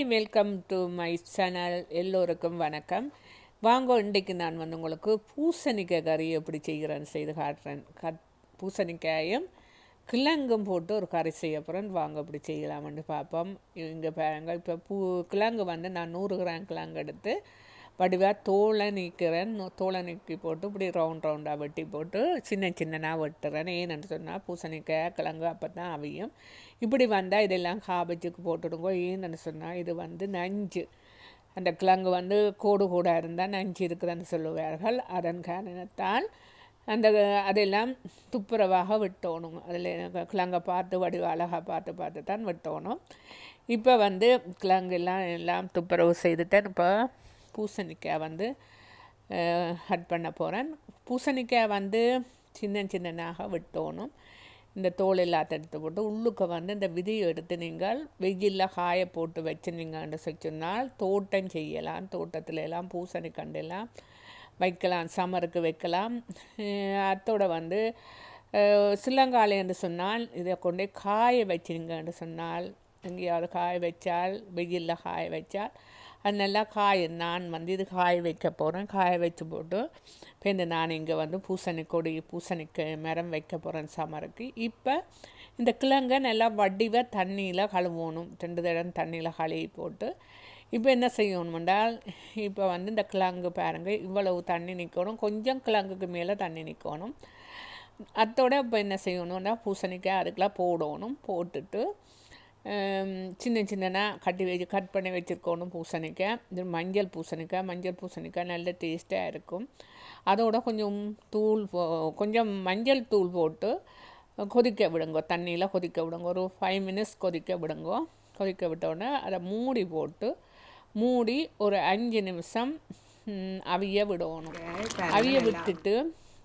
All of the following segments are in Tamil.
Hi welcome to my channel எல்லோருக்கும் வணக்கம். வாங்க இன்றைக்கு நான் வந்து உங்களுக்கு பூசணிக்காய் கறி எப்படி செய்கிறேன்னு செய்து காட்டுறேன். கத் பூசணிக்காயும் கிழங்கும் போட்டு ஒரு கறி செய்ய போகிறேன் வாங்க இப்படி செய்யலாம்னு பார்ப்போம். இங்கே பாருங்கள் இப்போ பூ கிழங்கு வந்து நான் நூறு கிராம் கிழங்கு எடுத்து வடிவாக தோலை நீக்கிறேன். தோலை நீக்கி போட்டு இப்படி ரவுண்ட் ரவுண்டாக வெட்டி போட்டு சின்ன சின்னனாக வெட்டுறேன். ஏன்னு சொன்னால் பூசணிக்காய் கிழங்கு அப்போ தான் அவியும். இப்படி வந்தால் இதெல்லாம் காபேஜுக்கு போட்டுடுங்க. ஏன்னு சொன்னால் இது வந்து நஞ்சு. அந்த கிழங்கு வந்து கோடு கூட இருந்தால் நஞ்சு இருக்குதுன்னு சொல்லுவார்கள். அதன் காரணத்தால் அந்த அதெல்லாம் துப்புரவாக வெட்டணும். அதில் கிழங்கை பார்த்து வடிவ அழகாக பார்த்து பார்த்து தான் வெட்டணும். இப்போ வந்து கிழங்கு எல்லாம் எல்லாம் துப்புரவு செய்துட்டேன். இப்போ பூசணிக்காய் வந்து கட் பண்ண போகிறேன் பூசணிக்காய் வந்து சின்ன சின்னனாக வெட்டணும். இந்த தோல் எல்லாத்த எடுத்து போட்டு உள்ளுக்க வந்து இந்த விதியை எடுத்து நீங்கள் வெயிலில் காய போட்டு வச்சுனீங்கன்னு சொன்னால் தோட்டம் செய்யலாம். தோட்டத்தில் எல்லாம் பூசணி கண்டெல்லாம் வைக்கலாம் சம்மருக்கு வைக்கலாம். அத்தோட வந்து சிலங்காலை என்று சொன்னால் இதை கொண்டு காய வச்சிங்கன்னு சொன்னால் எங்கேயாவது காய வச்சால் வெயிலில் காய வச்சால் அது நல்லா காய் நான் வந்து இது காய வைக்க போகிறேன் காய வச்சு போட்டு இப்போ இந்த நான் இங்கே வந்து பூசணி கொடி பூசணிக்கு மரம் வைக்க போகிறேன் சமருக்கு. இப்போ இந்த கிழங்கை நல்லா வடிவாக தண்ணியில் கழுவணும். ரெண்டு தடம் தண்ணியில் கழுவி போட்டு இப்போ என்ன செய்யணுமென்றால் இப்போ வந்து இந்த கிழங்கு பாருங்கள் இவ்வளவு தண்ணி நிற்கணும் கொஞ்சம் கிழங்குக்கு மேலே தண்ணி நிற்கணும் அத்தோட இப்போ என்ன செய்யணும்னா பூசணிக்காய் அதுக்கெல்லாம் போடணும். போட்டுட்டு சின்ன சின்னனாக கட்டி வச்சு கட் பண்ணி வச்சுருக்கணும் பூசணிக்காய். இது மஞ்சள் பூசணிக்காய். மஞ்சள் பூசணிக்காய் நல்ல டேஸ்ட்டாக இருக்கும். அதோட கொஞ்சம் தூள் போ கொஞ்சம் மஞ்சள் தூள் போட்டு கொதிக்க விடுங்க. தண்ணியில் கொதிக்க விடுங்க. ஒரு ஃபைவ் மினிட்ஸ் கொதிக்க விடுங்க. கொதிக்க விட்டோடனே அதை மூடி போட்டு மூடி ஒரு அஞ்சு நிமிஷம் அவிய விடணும். அவிய விட்டுட்டு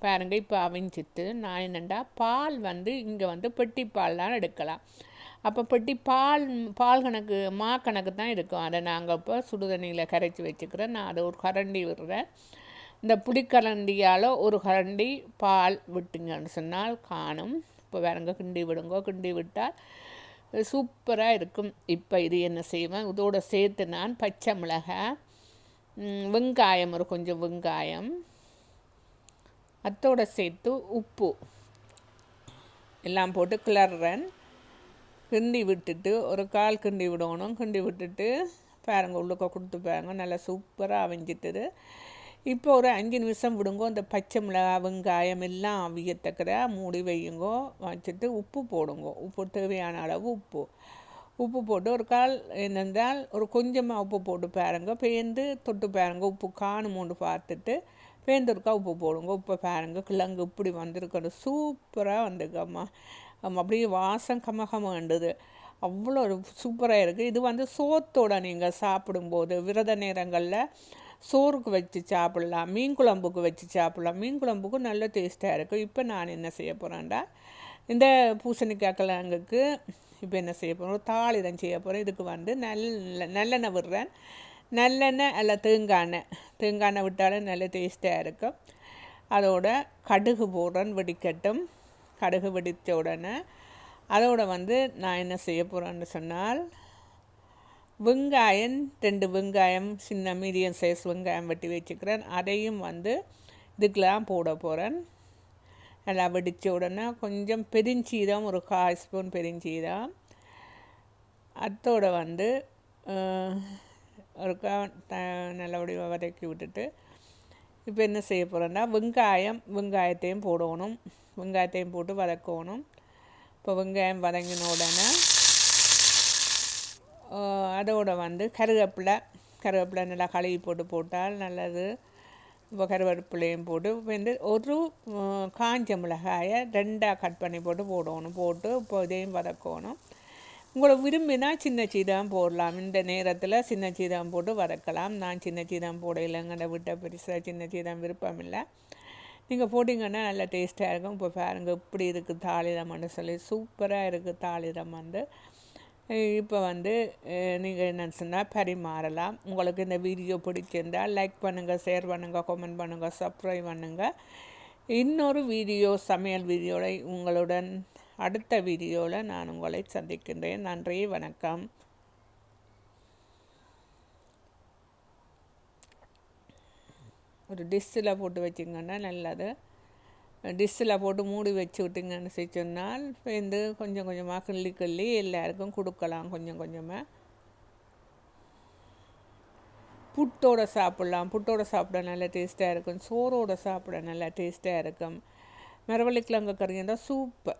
பாருங்கள் இப்போ அவிஞ்சிட்டு நான் என்னண்டா? பால் வந்து இங்கே வந்து பெட்டி பால் தான் எடுக்கலாம். அப்போ பெட்டி பால் பால் கணக்கு மா கணக்கு தான் இருக்கும். அதை நாங்கள் இப்போ சுடுதண்ணியில் கரைச்சி வச்சுக்கிறேன். நான் அதை ஒரு கரண்டி விடுறேன். இந்த புளிக்கரண்டியால் ஒரு கரண்டி பால் விட்டுங்கன்னு சொன்னால் காணும். இப்போ வேறங்க கிண்டி விடுங்க. கிண்டி விட்டால் சூப்பராக இருக்கும். இப்போ இது என்ன செய்வேன்? இதோட சேர்த்து நான் பச்சை மிளகாய் வெங்காயம் ஒரு கொஞ்சம் வெங்காயம். அத்தோட சேர்த்து உப்பு. எல்லாம் போட்டு கிளறேன் கிண்டி விட்டுட்டு ஒரு கால் கிண்டி விடணும். கிண்டி விட்டுட்டு பாருங்கள் உள்ளுக்க கொடுத்து பாருங்க நல்லா சூப்பராக அவிஞ்சிட்டுது. இப்போ ஒரு அஞ்சு நிமிஷம் விடுங்க இந்த பச்சை மிளகாய் வெங்காயம் எல்லாம் அவியத்தக்கிற மூடி வையுங்கோ வச்சுட்டு உப்பு போடுங்க. உப்பு தேவையான அளவு உப்பு. உப்பு போட்டு ஒரு கால் என்னென்றால் ஒரு கொஞ்சமாக உப்பு போட்டு பாருங்க. பேந்து தொட்டு பாருங்க. உப்பு காணுமோண்டு பார்த்துட்டு பேந்துருக்கா உப்பு போடுங்க. உப்பை பாருங்க. கிழங்கு இப்படி வந்திருக்கணும் சூப்பராக வந்திருக்கம்மா. அப்படியே வாசம் கமகமண்டுது அவ்வளோ சூப்பராக இருக்குது இது வந்து சோத்தோட நீங்கள் சாப்பிடும்போது விரத நேரங்களில் சோறுக்கு வச்சு சாப்பிட்லாம் மீன் குழம்புக்கு வச்சு சாப்பிட்லாம். மீன் குழம்புக்கும் நல்ல டேஸ்ட்டாக இருக்கும் இப்போ நான் என்ன செய்ய போகிறேன்டா இந்த பூசணிக்காய் கிழங்குக்கு இப்போ என்ன செய்ய போகிறோம் தாளிதம் செய்ய போகிறேன் இதுக்கு வந்து நல்ல நல்லெண்ணெய் விடுறேன். நல்லெண்ணெய் அல்ல தேங்காய் எண்ணெய். தேங்காய் எண்ணெய் விட்டாலும் நல்ல டேஸ்ட்டாக இருக்கும். அதோட கடுகு போடுறேன் வெடிக்கட்டும். கடுகு வெடித்த உடனே அதோட வந்து நான் என்ன செய்ய போகிறேன்னு சொன்னால் வெங்காயம் ரெண்டு வெங்காயம் சின்ன மீடியம் சைஸ் வெங்காயம் வெட்டி வச்சுக்கிறேன். அதையும் வந்து இதுக்கெலாம் போட போகிறேன் நல்லா வெடித்த உடனே கொஞ்சம் பெருஞ்சீரம் ஒரு கால் ஸ்பூன் பெருஞ்சீரம் அத்தோடு வந்து ஒரு கா- நல்லபடியாக வதக்கி விட்டுட்டு இப்போ என்ன செய்ய போகிறேன்னா வெங்காயம் வெங்காயத்தையும் போடணும். வெங்காயத்தையும் போட்டு வதக்கணும். இப்போ வெங்காயம் வதங்கின உடனே அதோட வந்து கருவேப்பிலை கருவேப்பிலை நல்லா கழுவி போட்டு போட்டால் நல்லது. இப்போ கருவேப்பிலையும் போட்டு வந்து ஒரு காஞ்ச மிளகாயை ரெண்டாக கட் பண்ணி போட்டு போடணும். போட்டு இப்போ இதையும் வதக்கணும். உங்களை விரும்பினா சின்ன சீரகம் போடலாம். இந்த நேரத்தில் சின்ன சீரகம் போட்டு வதக்கலாம். நான் சின்ன சீரகம் போட இல்லைங்கட விட்ட பெருசாக சின்ன சீரகம் விருப்பம் இல்லை. நீங்கள் போட்டிங்கன்னா நல்லா டேஸ்ட்டாக இருக்கும். இப்போ பாருங்கள் இப்படி இருக்குது தாளிரம்னு சொல்லி சூப்பராக இருக்குது தாளிரம் வந்து இப்போ வந்து நீங்கள் என்ன சொன்னால் பரிமாறலாம். உங்களுக்கு இந்த வீடியோ பிடிச்சிருந்தால் லைக் பண்ணுங்கள் ஷேர் பண்ணுங்கள் கமெண்ட் பண்ணுங்கள் சப்ஸ்கிரைப் பண்ணுங்கள் இன்னொரு வீடியோ சமையல் வீடியோவை உங்களுடன் அடுத்த வீடியோவில் நான் உங்களை சந்திக்கின்றேன். நன்றி வணக்கம். ஒரு டிஷ்ஷில் போட்டு வச்சிங்கன்னா நல்லது. டிஷ்ஷில் போட்டு மூடி வச்சு விட்டிங்கன்னு சொன்னால் வந்து கொஞ்சம் கொஞ்சமாக கிள்ளி கிள்ளி எல்லாருக்கும் கொடுக்கலாம் கொஞ்சம் கொஞ்சமாக புட்டோட சாப்பிட்லாம். புட்டோட சாப்பிட நல்லா டேஸ்ட்டாக இருக்கும். சோறோட சாப்பிட நல்லா டேஸ்ட்டாக இருக்கும். மரவள்ளிக்கிழங்கு கறி இருந்தால் சூப்பர்